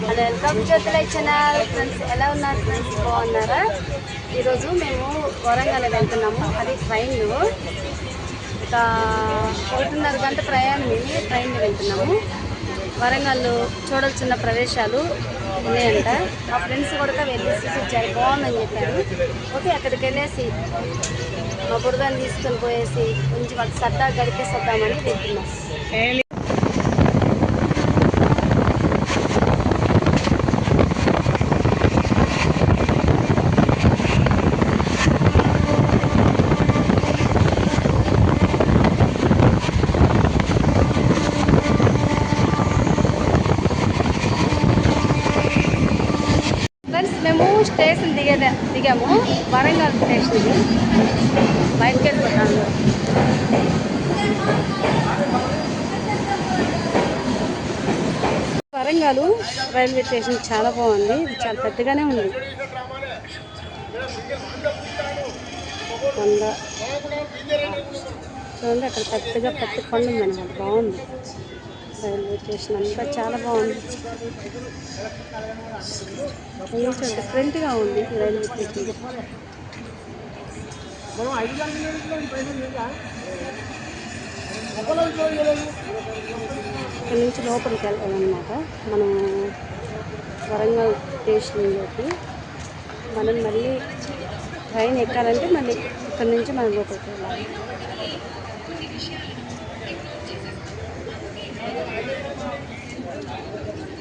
Hello welcome జ్యోతిలై channel friends ఎలా ఉన్నారు? ఫ్రెండ్స్ బాగున్నారా? ఈరోజు మేము వరంగల్ వెళ్తున్నాము. అది ట్రైన్ ఒక ఒకటిన్నర గంట ప్రయాణం ఇది ట్రైన్ వెళ్తున్నాము. వరంగల్ చూడాల్సిన ప్రదేశాలు ఉన్నాయంట. మా ఫ్రెండ్స్ కూడా వెళ్ళి చూపించారు బాగుందని చెప్పారు. ఓకే అక్కడికి వెళ్ళేసి మా బుడదాన్ని తీసుకొని పోయేసి కొంచెం వాళ్ళకి సరదా గడిపేసి వద్దామని వెళ్తున్నాం ఫ్రెండ్స్ మేము స్టేషన్ దిగే దిగాము. వరంగల్ స్టేషన్ బయటకు వెళ్ళిపోతాను వరంగల్ రైల్వే స్టేషన్ చాలా బాగుంది. చాలా పెద్దగానే ఉంది. కొండ. చూడండి అక్కడ పెద్దగా పెద్ద కొండ ఉందన్నమాట. బాగుంది. రైల్వే స్టేషన్ అంతా చాలా బాగుంది కొంచెం డిఫరెంట్గా ఉంది. రైల్వే స్టేషన్ ఇక్కడ నుంచి లోపలికి వెళ్ళాలన్నమాట. మనం వరంగల్ స్టేషన్లోకి మనం మళ్ళీ ట్రైన్ ఎక్కాలంటే మళ్ళీ ఇక్కడ నుంచి మనం లోపలికి వెళ్ళాలి.